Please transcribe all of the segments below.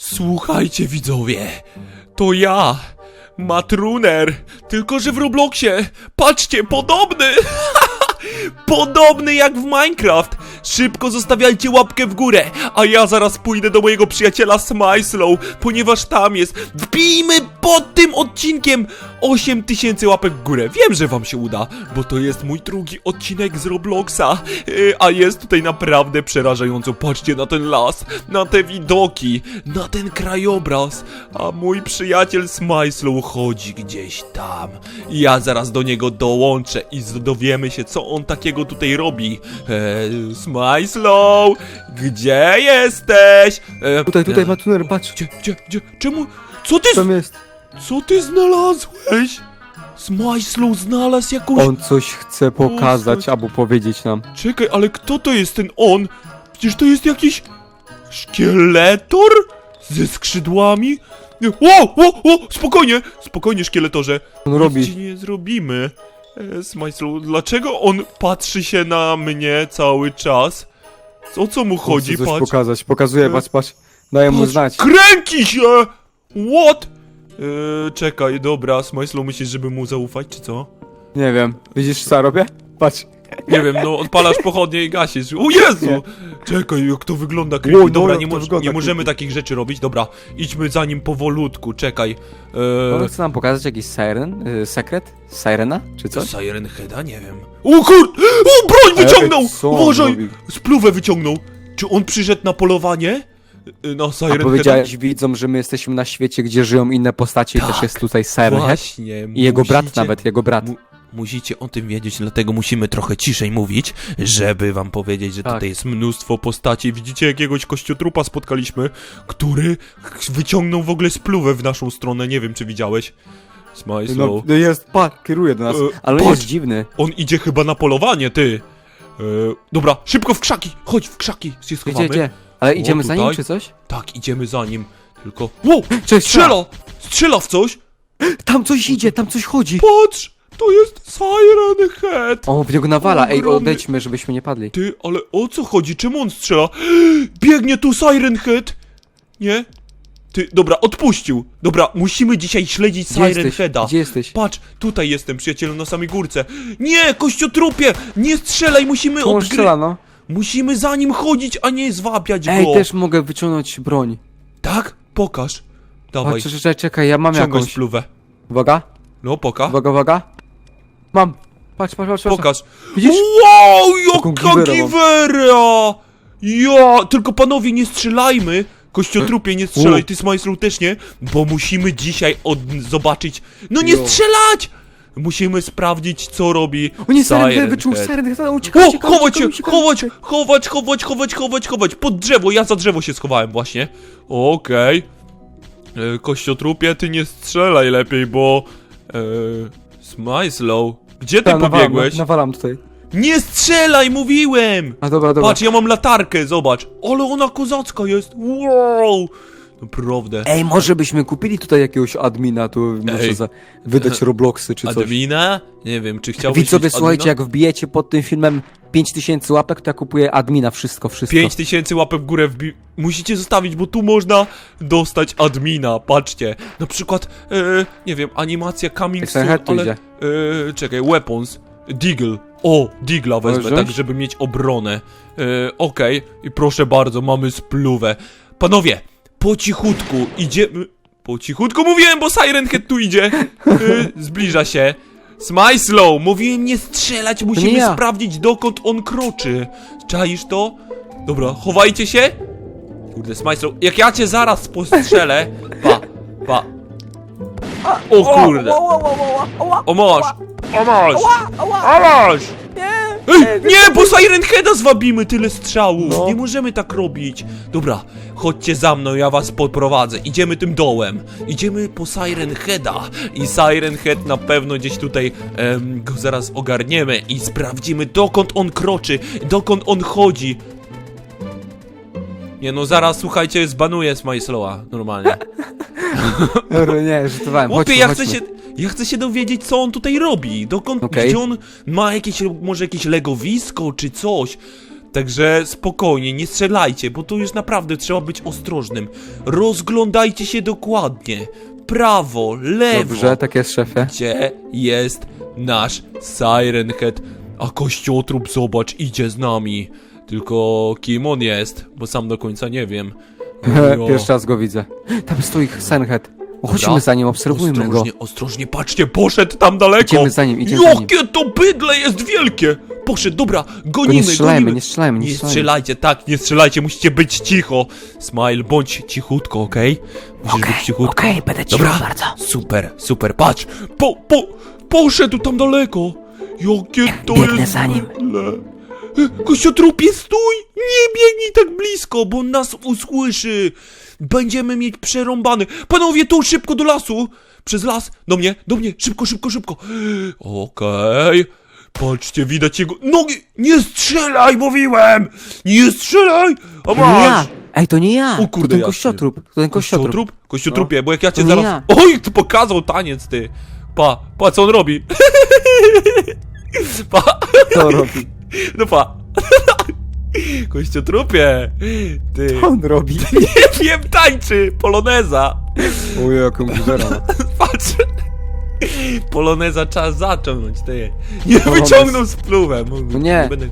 Słuchajcie widzowie, to ja, Matruner, tylko że w Robloxie, patrzcie, podobny, podobny jak w Minecraft. Szybko zostawiajcie łapkę w górę, a ja zaraz pójdę do mojego przyjaciela Smyslow, ponieważ tam jest. Wbijmy pod tym odcinkiem 8000 łapek w górę. Wiem, że wam się uda, bo to jest mój drugi odcinek z Robloxa, Yy, a jest tutaj naprawdę przerażająco. Patrzcie na ten las, na te widoki, na ten krajobraz, a mój przyjaciel Smyslow chodzi gdzieś tam. Ja zaraz do niego dołączę i z- dowiemy się, co on takiego tutaj robi. Eee, Smyslow, gdzie jesteś? Eee, Tutaj, tutaj, e, Matuner, patrz, Gdzie, gdzie, gdzie, czemu, co ty, tam jest. Co ty znalazłeś? Smyslow znalazł jakąś... On coś chce pokazać albo powiedzieć nam. Czekaj, ale kto to jest ten on? Przecież to jest jakiś... Szkieletor? Ze skrzydłami? O, o, o, spokojnie, spokojnie szkieletorze. On Nic robi. ci nie zrobimy. E, dlaczego on patrzy się na mnie cały czas? O co mu chodzi? chce coś Patrz. pokazać. Pokazuje, E, patrz, patrz. Daję mu Patrz, znać. Kręci się! What? E, czekaj, dobra, Smajslu, myślisz, żeby mu zaufać, czy co? Nie wiem. Widzisz co robię? Patrz. Nie wiem, no odpalasz pochodnie i gasisz. O Jezu! Nie. Czekaj, jak to wygląda creepy. Oj, no, Dobra, jak nie, to moż- wygląda nie możemy creepy. takich rzeczy robić. Dobra, idźmy za nim powolutku, czekaj. On Eee, chce nam pokazać jakiś siren? Y, sekret? Sirena? Czy coś? Siren Heada? Nie wiem. O kur... O, broń wyciągnął! Ej, co on Uważaj! Spluwę wyciągnął. Czy on przyszedł na polowanie? Y, A Siren Heada? powiedziałeś widzom, że my jesteśmy na świecie, gdzie żyją inne postacie i Tak, też jest tutaj Siren Head. Właśnie. I jego brat musicie- nawet, jego brat. Mu- Musicie o tym wiedzieć, dlatego musimy trochę ciszej mówić, żeby wam powiedzieć, że Tak. tutaj jest mnóstwo postaci. Widzicie jakiegoś kościotrupa spotkaliśmy, który wyciągnął w ogóle spluwę w naszą stronę. Nie wiem, czy widziałeś. Smile No, slow. no jest, pa, kieruje do nas. E, Ale on patrz. jest dziwny. On idzie chyba na polowanie, ty. E, dobra, szybko w krzaki. Chodź, w krzaki się Gdzie, schowamy. gdzie? Ale idziemy za nim, tutaj? czy coś? Tak, idziemy za nim. Tylko... Wow! Cześć, Strzela! Strzela w coś! Tam coś idzie, tam coś chodzi. Patrz! To jest Siren Head! O, w niego nawala. Ej, Ogromny. odejdźmy, żebyśmy nie padli. Ty, ale o co chodzi? Czemu on strzela? Biegnie tu Siren Head! Nie? Ty, dobra, odpuścił. Dobra, musimy dzisiaj śledzić Gdzie Siren jesteś? Heada. Gdzie jesteś? Patrz, tutaj jestem, przyjacielu, na samej górce. Nie, kościotrupie! Nie strzelaj, musimy Tu on odgry... Musimy za nim chodzić, a nie zwabiać Ej, go. też mogę wyciągnąć broń. Tak? Pokaż. Dawaj, czekaj, czekaj, czekaj, ja mam ciągaj jakąś. spluwę. Uwaga, No, poka. uwaga, uwaga. Mam. Patrz, patrz, patrz. patrz. Pokaż. Widzisz? Wow, Taką jaka giwerę mam. giwera! Ja, tylko panowie nie strzelajmy. Kościotrupie nie strzelaj, U. ty Smajslu też nie, bo musimy dzisiaj od... zobaczyć... No nie Jo. strzelać! Musimy sprawdzić, co robi O nie, Siren wyczuł, Head. Siren Head, uciekaj, O, uciekaj, chować się, uciekaj, uciekaj, chować, chować, chować, chować, chować, chować, pod drzewo, ja za drzewo się schowałem właśnie. Okej. E, Kościotrupie, ty nie strzelaj lepiej, bo... E, Smajslow, gdzie ty Ta, nawalam, pobiegłeś? nawalam tutaj. Nie strzelaj, mówiłem! A dobra, dobra. Patrz, ja mam latarkę, zobacz. Ale ona kozacka jest. Wow! Naprawdę. Ej, może byśmy kupili tutaj jakiegoś admina, tu Ej. za, wydać Robloxy czy coś. Admina? Nie wiem, czy chciałbyś Widzowie, mieć słuchajcie, admina? jak wbijecie pod tym filmem 5000 łapek, to ja kupuję admina, wszystko, wszystko. 5000 łapek w górę wbi... Musicie zostawić, bo tu można dostać admina. Patrzcie. Na przykład, e, nie wiem, animacja coming Jak soon, Siren Head tu ale... idzie. E, czekaj, weapons. Deagle. O, Digla wezmę, Możesz tak wziąć? żeby mieć obronę. E, Okej, i proszę bardzo, mamy spluwę. Panowie, po cichutku idziemy... Po cichutku mówiłem, bo Siren Head tu idzie. E, zbliża się. Smile slow, mówiłem nie strzelać, musimy ja. sprawdzić dokąd on kroczy. Czaisz to? Dobra, chowajcie się. Kurde, Smile slow, jak ja cię zaraz postrzelę... Pa, pa. O kurde. O masz! O masz! O masz! Ej, nie, bo Siren Heada zwabimy tyle strzałów! No. Nie możemy tak robić! Dobra, chodźcie za mną, ja was poprowadzę. Idziemy tym dołem. Idziemy po Siren Heada. I Siren Head na pewno gdzieś tutaj em, go zaraz ogarniemy i sprawdzimy dokąd on kroczy, dokąd on chodzi. Nie no, zaraz słuchajcie, zbanuję Smajslowa, normalnie. Dobra, nie, żartowałem, Chłopie, chodźmy, ja chodźmy. chcę się. Ja chcę się dowiedzieć, co on tutaj robi. Dokąd, Okej. gdzie on ma jakieś, może jakieś legowisko, czy coś. Także spokojnie, nie strzelajcie, bo tu już naprawdę trzeba być ostrożnym. Rozglądajcie się dokładnie. Prawo, lewo. Dobrze, tak jest, szefie. Gdzie jest nasz Siren Head? A kościotrup, zobacz, idzie z nami. Tylko kim on jest? Bo sam do końca nie wiem. Pierwszy raz go widzę. Tam stoi Senhead. Chodźmy za nim, obserwujmy go. Ostrożnie, ostrożnie, patrzcie, poszedł tam daleko. Idziemy za nim, idziemy za nim. Jakie to bydle jest wielkie! Poszedł, dobra, Go gonimy, nie strzelajmy, gonimy. nie strzelajmy, nie Nie strzelajmy. strzelajcie, tak, nie strzelajcie, musicie być cicho. Smile, bądź cichutko, okej? Musisz być cichutko. okej, będę cicho Dobra, bardzo. super, super, patrz! Po, po, poszedł tam daleko! Jakie to Biegnę jest za nim. bydle. Kościotrupie, stój! Nie biegnij tak blisko, bo on nas usłyszy! Będziemy mieć przerąbany. Panowie, tu szybko do lasu! Przez las, do mnie, do mnie, szybko, szybko, szybko. Okej. Patrzcie, widać jego nogi! Nie strzelaj, mówiłem! Nie strzelaj! A masz! ja! Ej, to nie ja! O kurde, to ten jasne. kościotrup, to ten kościotrup. Kościotrup? Kościotrupie, bo jak ja cię To zaraz... ja. Oj, tu pokazał taniec, ty! Pa, pa, co on robi? pa, To robi. No pa. Kościotrupie! Ty, Co on robi? nie wiem, tańczy! Poloneza! Ojej, jaką guzera. Patrz! Poloneza czas zacząć, ty. Nie Polonez. wyciągnął z pluwem. No nie. będę,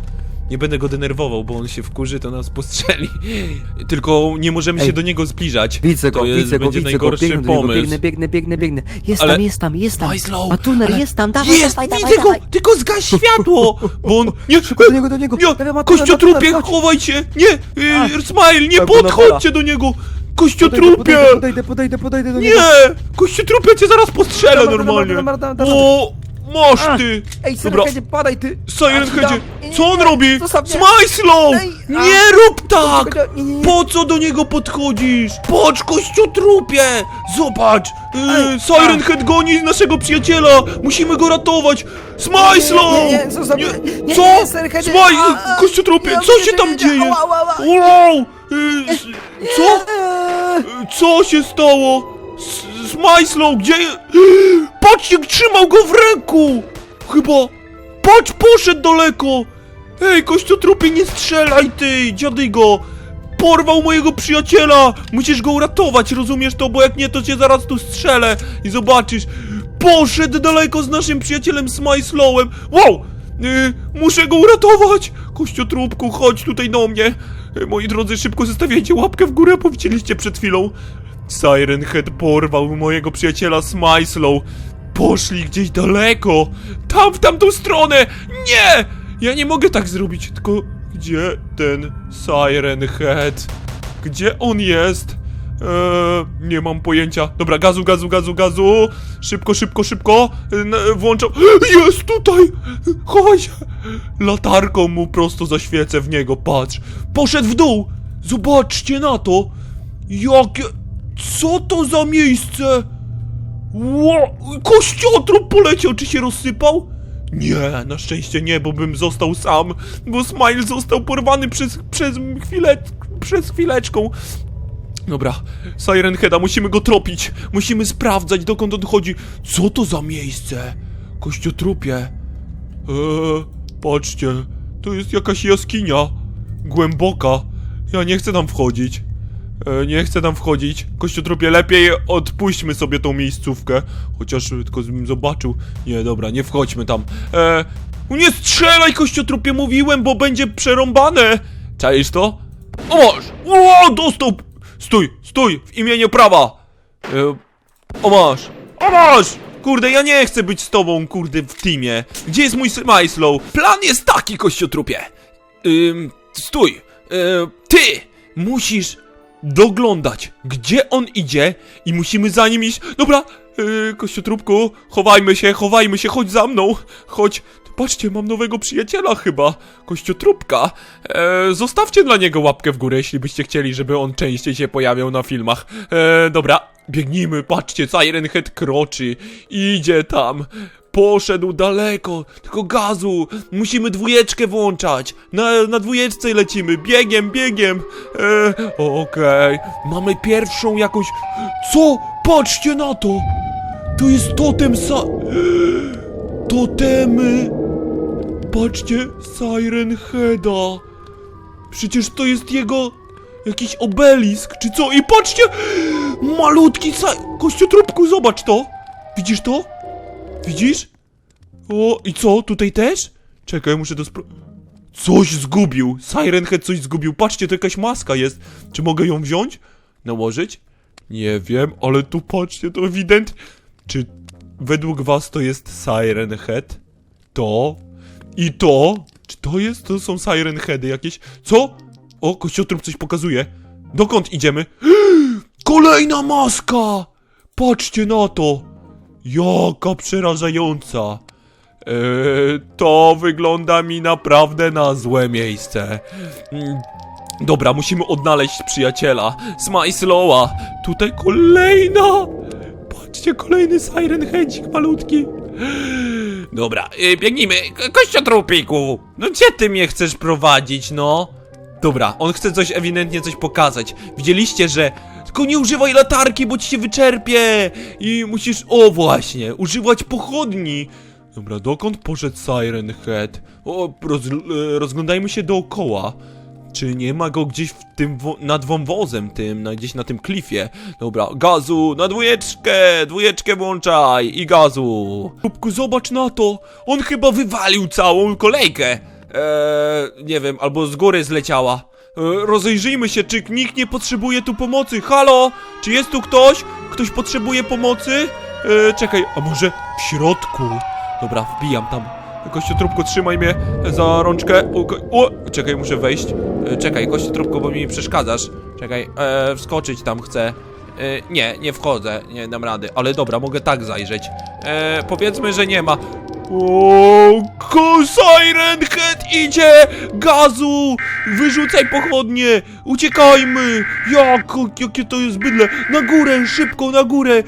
nie będę go denerwował, bo on się wkurzy, to nas postrzeli. Tylko nie możemy Ej. się do niego zbliżać. Widzę go, to jest, widzę go, będzie widzę go, najgorszy biegnę do niego, pomysł. biegnę, biegnę, biegnę, biegnę. Jest Ale- tam, jest tam, jest tam. Majslow, A tuner ale- jest tam, dawaj, Jest, dawaj, widzę dawaj, go! dawaj. Tylko zgaś światło! Bo on... Nie, do niego, do niego. Nie, Dawaj, tuner, kościotrupie, chodź. chowaj się! Nie, y, Smile, nie podchodźcie do niego! Podejdę, Kościotrupie! podejdę, podejdę, podejdę do niego. Nie! Kościotrupie cię zaraz postrzelę Dobra, dobra, normalnie! dobra, dobra, dobra. O, masz ty! Ej, Dobra. Padaj ty. Siren Ja ci dam. Headzie, Nie, co on robi? Smajslow! Ej, a. Nie rób tak! Nie, nie, nie. Po co do niego podchodzisz? Patrz, kościotrupie! Zobacz! Ej, Yy, Siren a. Head goni naszego przyjaciela! Musimy go ratować! Smajslow! Nie, nie, nie. Nie, Co? nie, Siren Headzie. Smaj... A, a. Kościotrupie, Ja co się tam dzieje? ała, ała, ała. Wow! Yy, s- co? Eee. Co się stało? S- Smajslow, gdzie je... Trzymał go w ręku! Chyba... Patrz, poszedł daleko! Ej, kościotrupie, nie strzelaj ty, dziadygo! Porwał mojego przyjaciela! Musisz go uratować, rozumiesz to? Bo jak nie, to cię zaraz tu strzelę i zobaczysz. Poszedł daleko z naszym przyjacielem Smajslowem. Wow! Yy, muszę go uratować! Kościotrupku, chodź tutaj do mnie. Moi drodzy, szybko zostawiajcie łapkę w górę, bo widzieliście przed chwilą. Siren Head porwał mojego przyjaciela Smajslow. Poszli gdzieś daleko. Tam, w tamtą stronę. Nie! Ja nie mogę tak zrobić, tylko gdzie ten Siren Head? Gdzie on jest? Eee, nie mam pojęcia. Dobra, gazu, gazu, gazu, gazu. Szybko, szybko, szybko. N- włączam. Jest tutaj! Chowaj się! Latarką mu prosto zaświecę w niego, patrz. Poszedł w dół! Zobaczcie na to! Jakie... Co to za miejsce? Ło... Kościotrup poleciał, czy się rozsypał? Nie, na szczęście nie, bo bym został sam, bo Smile został porwany przez, przez chwilę, przez chwileczką. Dobra, Siren Heada, musimy go tropić, musimy sprawdzać dokąd on chodzi. Co to za miejsce? Kościotrupie. Eee, patrzcie, to jest jakaś jaskinia. Głęboka. Ja nie chcę tam wchodzić. E, nie chcę tam wchodzić. Kościotrupie, lepiej odpuśćmy sobie tą miejscówkę. Chociaż e, tylko bym zobaczył. Nie, dobra, nie wchodźmy tam. E, nie strzelaj, kościotrupie, mówiłem, bo będzie przerąbane. Czaisz to? O, masz! O, dostał! Stój, stój, w imieniu prawa! E, o, masz! O, masz! Kurde, ja nie chcę być z tobą, kurde, w teamie. Gdzie jest mój Smajslow? Plan jest taki, kościotrupie. Ym, stój. Yy, ty musisz doglądać, gdzie on idzie i musimy za nim iść. Dobra, yy, kościotrupku, chowajmy się, chowajmy się, chodź za mną. Chodź. Patrzcie, mam nowego przyjaciela chyba, kościotrupka. E, zostawcie dla niego łapkę w górę, jeśli byście chcieli, żeby on częściej się pojawiał na filmach. E, dobra, biegnijmy, patrzcie, Siren Head kroczy, idzie tam. Poszedł daleko, tylko gazu. Musimy dwójeczkę włączać. Na, na dwójeczce lecimy. Biegiem, biegiem. E, Okej. Mamy pierwszą jakąś. Co? Patrzcie na to! To jest totem sa. Totemy! Patrzcie, Siren Heada. Przecież to jest jego jakiś obelisk, czy co? I patrzcie! Malutki saj... Kościotrupku, zobacz to! Widzisz to? Widzisz? O, i co? Tutaj też? Czekaj, muszę to spro... Coś zgubił! Siren Head coś zgubił. Patrzcie, to jakaś maska jest. Czy mogę ją wziąć? Nałożyć? Nie wiem, ale tu patrzcie, to ewident. Czy według was to jest Siren Head? To? I to? Czy to jest? To są Siren Heady jakieś? Co? O, kościotrup coś pokazuje. Dokąd idziemy? Kolejna maska! Patrzcie na to! Jaka przerażająca! Eee, to wygląda mi naprawdę na złe miejsce. Mm, Dobra, musimy odnaleźć przyjaciela. Smajslowa! Tutaj kolejna! Patrzcie, kolejny Siren Hedzik malutki. Dobra, yy, biegnijmy. Ko- Kościotrupiku! No gdzie ty mnie chcesz prowadzić, no? Dobra, on chce coś, ewidentnie coś pokazać. Widzieliście, że... Tylko nie używaj latarki, bo ci się wyczerpie! I musisz... O, właśnie, używać pochodni! Dobra, dokąd poszedł Siren Head? O, roz, e, rozglądajmy się dookoła. Czy nie ma go gdzieś w tym, nad wąwozem tym, na, gdzieś na tym klifie? Dobra, gazu, na dwójeczkę, dwójeczkę włączaj i gazu. Kubku, zobacz na to, on chyba wywalił całą kolejkę. Eee, nie wiem, albo z góry zleciała. Eee, rozejrzyjmy się, czy nikt nie potrzebuje tu pomocy. Halo, czy jest tu ktoś? Ktoś potrzebuje pomocy? Eee, czekaj, a może w środku? Dobra, wbijam tam. Kościotrupku, trzymaj mnie za rączkę. O, czekaj, muszę wejść. E, czekaj, kościotrupku, bo mi przeszkadzasz. Czekaj, e, wskoczyć tam chcę. E, nie, nie wchodzę, nie dam rady, ale dobra, mogę tak zajrzeć. E, powiedzmy, że nie ma. O, Siren Head idzie! Gazu! Wyrzucaj pochodnie! Uciekajmy! Jak, jakie to jest bydle! Na górę, szybko, na górę!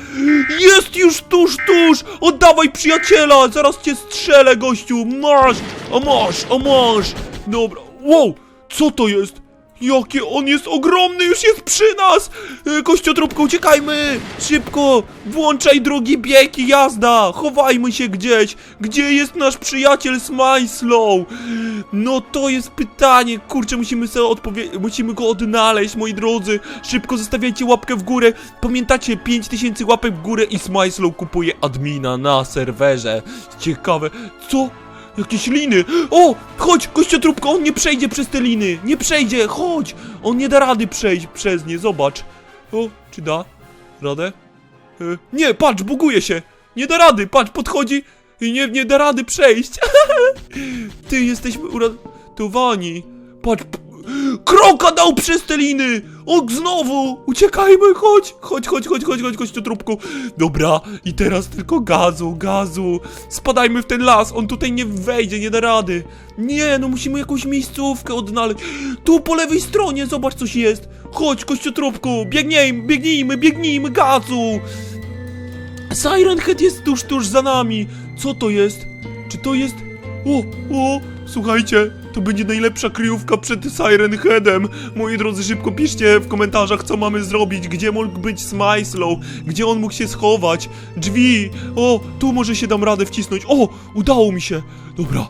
Jest już tuż, tuż! Oddawaj przyjaciela! Zaraz cię strzelę, gościu! Masz! A masz, a masz! Dobra, wow! Co to jest? Jakie on jest ogromny, już jest przy nas! E, Kościotrupko, uciekajmy! Szybko! Włączaj drugi bieg i jazda! Chowajmy się gdzieś! Gdzie jest nasz przyjaciel Smajslow? No to jest pytanie, kurczę, musimy sobie musimy go odnaleźć, moi drodzy! Szybko zostawiajcie łapkę w górę! Pamiętacie, 5000 łapek w górę i Smajslow kupuje admina na serwerze. Ciekawe, co? Jakieś liny! O! Chodź, kościotrupko, on nie przejdzie przez te liny! Nie przejdzie, chodź! On nie da rady przejść przez nie, zobacz. O, czy da radę? E, nie, patrz, buguje się! Nie da rady, patrz, podchodzi i nie, nie da rady przejść. Ty, jesteśmy uratowani. Patrz, dał przez te liny! Znowu! Uciekajmy, chodź! Chodź, chodź, chodź, chodź, chodź, kościotrupku. Dobra, i teraz tylko gazu, gazu. Spadajmy w ten las, on tutaj nie wejdzie, nie da rady. Nie, no musimy jakąś miejscówkę odnaleźć. Tu po lewej stronie, zobacz coś jest. Chodź, kościotrupku, biegnijmy, biegnijmy, biegnijmy, gazu! Siren Head jest tuż, tuż za nami. Co to jest? Czy to jest... O, o, słuchajcie, to będzie najlepsza kryjówka przed Siren Headem. Moi drodzy, szybko piszcie w komentarzach, co mamy zrobić, gdzie mógł być Smyslow, gdzie on mógł się schować. Drzwi, o, tu może się dam radę wcisnąć. O, udało mi się. Dobra,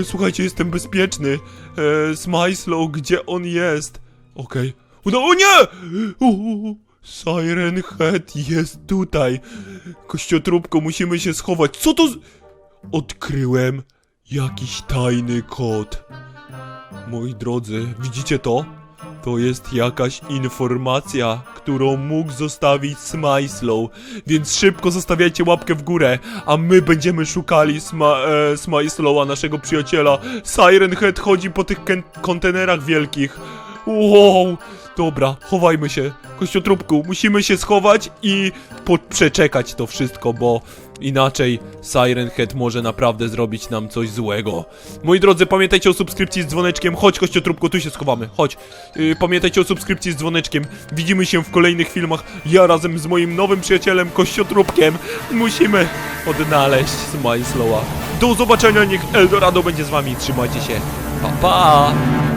e, słuchajcie, jestem bezpieczny. E, Smyslow, gdzie on jest? Okej. Udało... O nie! O, o, o. Siren Head jest tutaj. Kościotrupko, musimy się schować. Co to z... Odkryłem jakiś tajny kod. Moi drodzy, widzicie to? To jest jakaś informacja, którą mógł zostawić Smyslow, więc szybko zostawiajcie łapkę w górę, a my będziemy szukali Sma e, Smyslowa, naszego przyjaciela. Siren Head chodzi po tych kontenerach wielkich. Wow, dobra, chowajmy się. Kościotrupku, musimy się schować i przeczekać to wszystko, bo inaczej Siren Head może naprawdę zrobić nam coś złego. Moi drodzy, pamiętajcie o subskrypcji z dzwoneczkiem. Chodź, Kościotrupku, tu się schowamy. Chodź. Yy, pamiętajcie o subskrypcji z dzwoneczkiem. Widzimy się w kolejnych filmach. Ja razem z moim nowym przyjacielem Kościotrupkiem musimy odnaleźć Smyslowa. Do zobaczenia, niech Eldorado będzie z wami. Trzymajcie się. Pa, pa!